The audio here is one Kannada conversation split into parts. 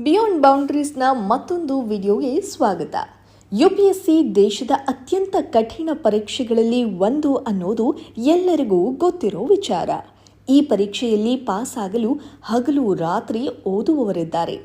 ಬಿಯಾಂಡ್ ಬೌಂಡ್ರೀಸ್ನ ಮತ್ತೊಂದು ವಿಡಿಯೋಗೆ ಸ್ವಾಗತ. ಯುಪಿಎಸ್ಸಿ ದೇಶದ ಅತ್ಯಂತ ಕಠಿಣ ಪರೀಕ್ಷೆಗಳಲ್ಲಿ ಒಂದು ಅನ್ನೋದು ಎಲ್ಲರಿಗೂ ಗೊತ್ತಿರೋ ವಿಚಾರ. ಈ ಪರೀಕ್ಷೆಯಲ್ಲಿ ಪಾಸ್ ಆಗಲು ಹಗಲು ರಾತ್ರಿ ಓದುವವರಿದ್ದಾರೆ.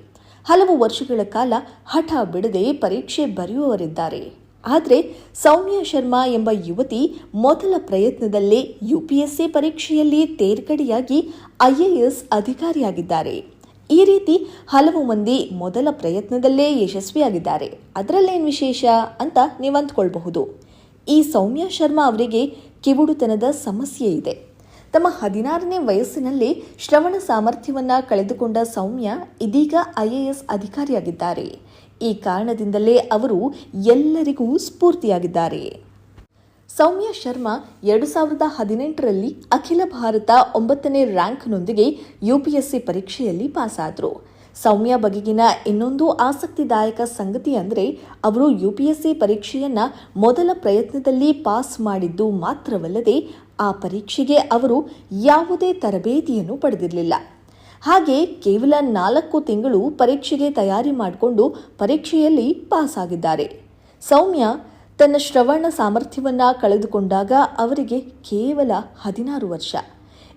ಹಲವು ವರ್ಷಗಳ ಕಾಲ ಹಠ ಬಿಡದೆ ಪರೀಕ್ಷೆ ಬರೆಯುವವರಿದ್ದಾರೆ. ಆದರೆ ಸೌಮ್ಯ ಶರ್ಮಾ ಎಂಬ ಯುವತಿ ಮೊದಲ ಪ್ರಯತ್ನದಲ್ಲೇ ಯುಪಿಎಸ್ಸಿ ಪರೀಕ್ಷೆಯಲ್ಲಿ ತೇರ್ಗಡೆಯಾಗಿ ಐಎಎಸ್ ಅಧಿಕಾರಿಯಾಗಿದ್ದಾರೆ. ಈ ರೀತಿ ಹಲವು ಮಂದಿ ಮೊದಲ ಪ್ರಯತ್ನದಲ್ಲೇ ಯಶಸ್ವಿಯಾಗಿದ್ದಾರೆ. ಅದರಲ್ಲೇನು ವಿಶೇಷ ಅಂತ ನೀವು ಅಂದ್ಕೊಳ್ಬಹುದು. ಈ ಸೌಮ್ಯ ಶರ್ಮಾ ಅವರಿಗೆ ಕಿವುಡುತನದ ಸಮಸ್ಯೆ ಇದೆ. ತಮ್ಮ ಹದಿನಾರನೇ ವಯಸ್ಸಿನಲ್ಲಿ ಶ್ರವಣ ಸಾಮರ್ಥ್ಯವನ್ನು ಕಳೆದುಕೊಂಡ ಸೌಮ್ಯ ಇದೀಗ ಐಎಎಸ್ ಅಧಿಕಾರಿಯಾಗಿದ್ದಾರೆ. ಈ ಕಾರಣದಿಂದಲೇ ಅವರು ಎಲ್ಲರಿಗೂ ಸ್ಫೂರ್ತಿಯಾಗಿದ್ದಾರೆ. ಸೌಮ್ಯ ಶರ್ಮಾ ಎರಡು ಸಾವಿರದ ಹದಿನೆಂಟರಲ್ಲಿ ಅಖಿಲ ಭಾರತ ಒಂಬತ್ತನೇ ರ್ಯಾಂಕ್ನೊಂದಿಗೆ ಯುಪಿಎಸ್ಸಿ ಪರೀಕ್ಷೆಯಲ್ಲಿ ಪಾಸಾದರು. ಸೌಮ್ಯ ಬಗೆಗಿನ ಇನ್ನೊಂದು ಆಸಕ್ತಿದಾಯಕ ಸಂಗತಿ ಅಂದರೆ ಅವರು ಯುಪಿಎಸ್ಸಿ ಪರೀಕ್ಷೆಯನ್ನ ಮೊದಲ ಪ್ರಯತ್ನದಲ್ಲಿ ಪಾಸ್ ಮಾಡಿದ್ದು ಮಾತ್ರವಲ್ಲದೆ ಆ ಪರೀಕ್ಷೆಗೆ ಅವರು ಯಾವುದೇ ತರಬೇತಿಯನ್ನು ಪಡೆದಿರಲಿಲ್ಲ. ಹಾಗೆ ಕೇವಲ ನಾಲ್ಕು ತಿಂಗಳು ಪರೀಕ್ಷೆಗೆ ತಯಾರಿ ಮಾಡಿಕೊಂಡು ಪರೀಕ್ಷೆಯಲ್ಲಿ ಪಾಸ್ ಆಗಿದ್ದಾರೆ ಸೌಮ್ಯ ತನ್ನ ಶ್ರವಣ ಸಾಮರ್ಥ್ಯವನ್ನ ಕಳೆದುಕೊಂಡಾಗ ಅವರಿಗೆ ಕೇವಲ ಹದಿನಾರು ವರ್ಷ.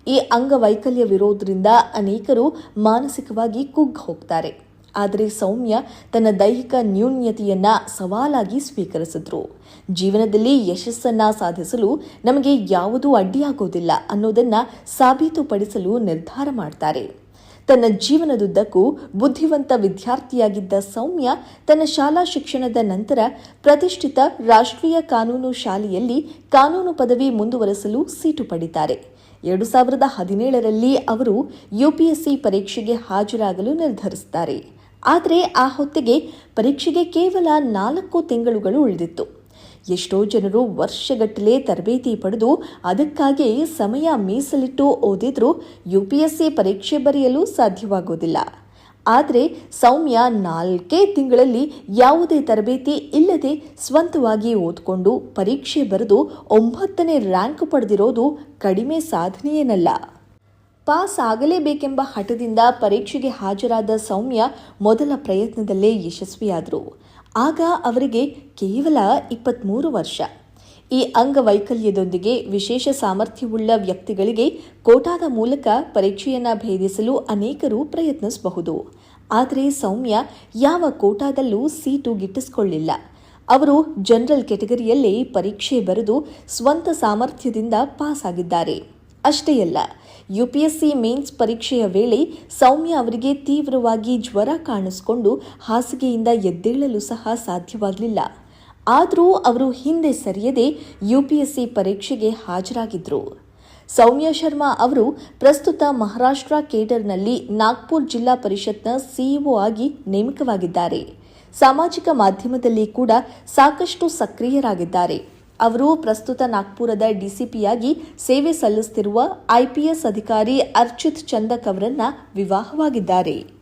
ಈ ಅಂಗವೈಕಲ್ಯವಿರೋದ್ರಿಂದ ಅನೇಕರು ಮಾನಸಿಕವಾಗಿ ಕುಗ್ಗ ಹೋಗ್ತಾರೆ. ಆದರೆ ಸೌಮ್ಯ ತನ್ನ ದೈಹಿಕ ನ್ಯೂನ್ಯತೆಯನ್ನು ಸವಾಲಾಗಿ ಸ್ವೀಕರಿಸಿದ್ರು. ಜೀವನದಲ್ಲಿ ಯಶಸ್ಸನ್ನ ಸಾಧಿಸಲು ನಮಗೆ ಯಾವುದೂ ಅಡ್ಡಿಯಾಗೋದಿಲ್ಲ ಅನ್ನೋದನ್ನ ಸಾಬೀತುಪಡಿಸಲು ನಿರ್ಧಾರ ಮಾಡ್ತಾರೆ. ತನ್ನ ಜೀವನದುದ್ದಕ್ಕೂ ಬುದ್ಧಿವಂತ ವಿದ್ಯಾರ್ಥಿಯಾಗಿದ್ದ ಸೌಮ್ಯ ತನ್ನ ಶಾಲಾ ಶಿಕ್ಷಣದ ನಂತರ ಪ್ರತಿಷ್ಠಿತ ರಾಷ್ಟ್ರೀಯ ಕಾನೂನು ಶಾಲೆಯಲ್ಲಿ ಕಾನೂನು ಪದವಿ ಮುಂದುವರೆಸಲು ಸೀಟು ಪಡಿತಾರೆ. ಎರಡು ಸಾವಿರದ ಹದಿನೇಳರಲ್ಲಿ ಅವರು ಯುಪಿಎಸ್ಸಿ ಪರೀಕ್ಷೆಗೆ ಹಾಜರಾಗಲು ನಿರ್ಧರಿಸುತ್ತಾರೆ ಆದರೆ ಆ ಹೊತ್ತಿಗೆ ಪರೀಕ್ಷೆಗೆ ಕೇವಲ ನಾಲ್ಕು ತಿಂಗಳುಗಳು ಉಳಿದಿತ್ತು. ಎಷ್ಟೋ ಜನರು ವರ್ಷಗಟ್ಟಲೆ ತರಬೇತಿ ಪಡೆದು ಅದಕ್ಕಾಗಿ ಸಮಯ ಮೀಸಲಿಟ್ಟು ಓದಿದ್ರೂ ಯುಪಿಎಸ್ಸಿ ಪರೀಕ್ಷೆ ಬರೆಯಲು ಸಾಧ್ಯವಾಗೋದಿಲ್ಲ. ಆದರೆ ಸೌಮ್ಯ ನಾಲ್ಕೇ ತಿಂಗಳಲ್ಲಿ ಯಾವುದೇ ತರಬೇತಿ ಇಲ್ಲದೆ ಸ್ವಂತವಾಗಿ ಓದ್ಕೊಂಡು ಪರೀಕ್ಷೆ ಬರೆದು ಒಂಬತ್ತನೇ ರ್ಯಾಂಕ್ ಪಡೆದಿರೋದು ಕಡಿಮೆ ಸಾಧನೆಯೇನಲ್ಲ. ಪಾಸ್ ಆಗಲೇಬೇಕೆಂಬ ಹಠದಿಂದ ಪರೀಕ್ಷೆಗೆ ಹಾಜರಾದ ಸೌಮ್ಯ ಮೊದಲ ಪ್ರಯತ್ನದಲ್ಲೇ ಯಶಸ್ವಿಯಾದರು. ಆಗ ಅವರಿಗೆ ಕೇವಲ ಇಪ್ಪತ್ತ್ಮೂರು ವರ್ಷ. ಈ ಅಂಗವೈಕಲ್ಯದೊಂದಿಗೆ ವಿಶೇಷ ಸಾಮರ್ಥ್ಯವುಳ್ಳ ವ್ಯಕ್ತಿಗಳಿಗೆ ಕೋಟಾದ ಮೂಲಕ ಪರೀಕ್ಷೆಯನ್ನು ಭೇದಿಸಲು ಅನೇಕರು ಪ್ರಯತ್ನಿಸಬಹುದು. ಆದರೆ ಸೌಮ್ಯ ಯಾವ ಕೋಟಾದಲ್ಲೂ ಸೀಟು ಗಿಟ್ಟಿಸಿಕೊಳ್ಳಿಲ್ಲ. ಅವರು ಜನರಲ್ ಕೆಟಗರಿಯಲ್ಲೇ ಪರೀಕ್ಷೆ ಬರೆದು ಸ್ವಂತ ಸಾಮರ್ಥ್ಯದಿಂದ ಪಾಸ್ ಆಗಿದ್ದಾರೆ ಅಷ್ಟೇ ಅಲ್ಲ ಯುಪಿಎಸ್ಸಿ ಮೇನ್ಸ್ ಪರೀಕ್ಷೆಯ ವೇಳೆ ಸೌಮ್ಯ ಅವರಿಗೆ ತೀವ್ರವಾಗಿ ಜ್ವರ ಕಾಣಿಸಿಕೊಂಡು ಹಾಸಿಗೆಯಿಂದ ಎದ್ದೇಳಲು ಸಹ ಸಾಧ್ಯವಾಗಲಿಲ್ಲ. ಆದರೂ ಅವರು ಹಿಂದೆ ಸರಿಯದೆ ಯುಪಿಎಸ್ಸಿ ಪರೀಕ್ಷೆಗೆ ಹಾಜರಾಗಿದ್ದರು ಸೌಮ್ಯ ಶರ್ಮಾ ಅವರು ಪ್ರಸ್ತುತ ಮಹಾರಾಷ್ಟ್ರ ಕೇಡರ್ನಲ್ಲಿ ನಾಗ್ಪುರ್ ಜಿಲ್ಲಾ ಪರಿಷತ್ನ ಸಿಇಒ ಆಗಿ ನೇಮಕವಾಗಿದ್ದಾರೆ. ಸಾಮಾಜಿಕ ಮಾಧ್ಯಮದಲ್ಲಿ ಕೂಡ ಸಾಕಷ್ಟು ಸಕ್ರಿಯರಾಗಿದ್ದಾರೆ. ಅವರು ಪ್ರಸ್ತುತ ನಾಗ್ಪುರದ ಡಿಸಿಪಿಯಾಗಿ ಸೇವೆ ಸಲ್ಲಿಸುತ್ತಿರುವ ಐಪಿಎಸ್ ಅಧಿಕಾರಿ ಅರ್ಚಿತ್ ಚಂದಕ್ ಅವರನ್ನ ವಿವಾಹವಾಗಿದ್ದಾರೆ.